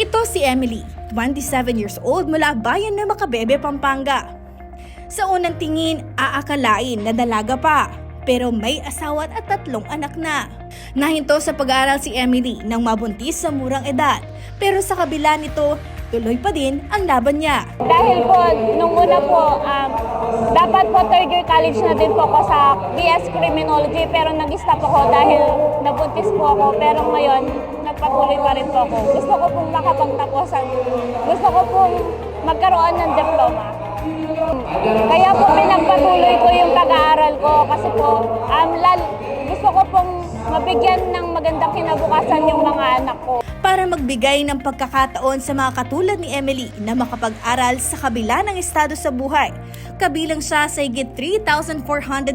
Ito si Emily, 27 years old mula bayan ng Makabebe, Pampanga. Sa unang tingin, aakalain na dalaga pa, pero may asawa at tatlong anak na. Nahinto sa pag-aaral si Emily nang mabuntis sa murang edad, pero sa kabila nito, tuloy pa din ang laban niya. Dahil po, nung una po, um, dapat po third year college na din po ako sa BS Criminology pero nag-stop ako dahil nabuntis po ako. Pero ngayon, nagpatuloy pa rin po ako. Gusto ko pong makapagtapusan. Gusto ko pong magkaroon ng diploma. Kaya po pinagpatuloy ko yung pag-aaral ko kasi po um, lal, gusto ko pong mabigyan ng magandang kinabukasan yung mga anak ko. para magbigay ng pagkakataon sa mga katulad ni Emily na makapag-aral sa kabila ng estado sa buhay. Kabilang siya sa higit 3,400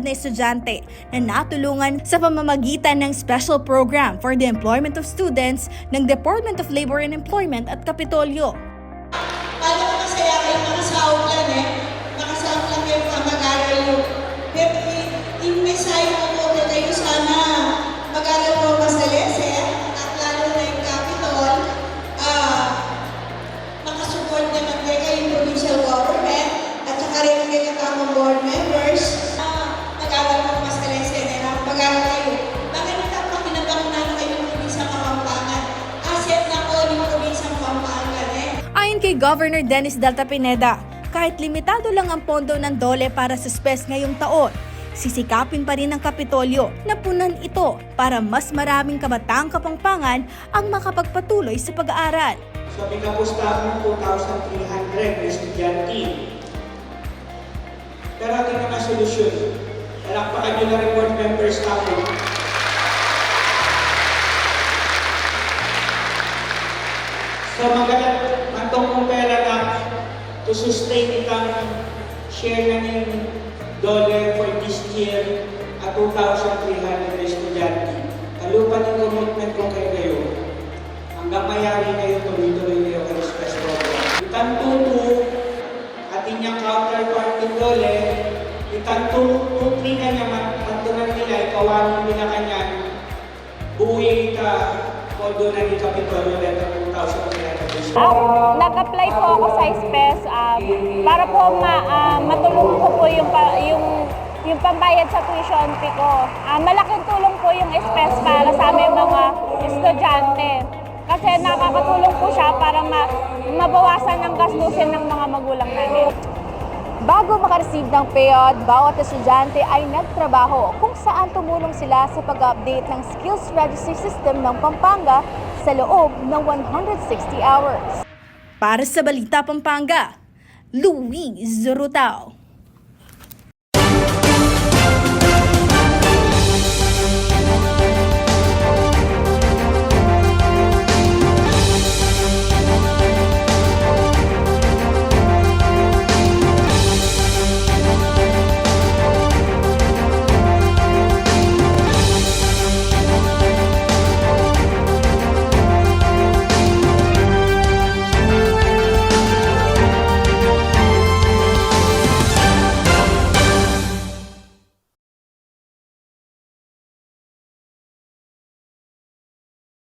na estudyante na natulungan sa pamamagitan ng Special Program for the Employment of Students ng Department of Labor and Employment at Kapitolyo. Paano ka masaya kayo nakasahod lang eh? Nakasahod lang kayo pa mag-aral yun. Pero i- yung mensahe ko Ayon kay Governor Dennis Delta Pineda, kahit limitado lang ang pondo ng dole para sa SPES ngayong taon, sisikapin pa rin ng Kapitolyo na punan ito para mas maraming kabataang kapangpangan ang makapagpatuloy sa pag-aaral. Sabi ka pustahan ng 2,300 na estudyante. Pero ating mga solusyon. Palakpakan nyo na rin board members natin. So magalang kong pera na to sustain itang share na ng dollar for this year at 2,300 na estudyante. Kalupan yung commitment ko kay kayo hanggang mayari kayo tuloy-tuloy kayo kay Express Program. Itang tutu, ating niyang counterpart ng dole, itang tutri na niya, matunan nila, ikawanin nila kanyan, buwi ka, pondo na ni Kapitolyo na itang 2,300 Um, nag-apply po ako sa SPES um, para po ma, ah, matulungan ko po yung, yung, yung pambayad sa tuition fee ko. Ah, malaking tulong po yung SPES para sa aming mga estudyante. Kasi nakakatulong po siya para ma, mabawasan ang gastusin ng mga magulang namin. Bago makareceive ng payout, bawat estudyante ay nagtrabaho kung saan tumulong sila sa pag-update ng skills registry system ng Pampanga sa loob ng 160 hours. Para sa Balita Pampanga, Louise Rutao.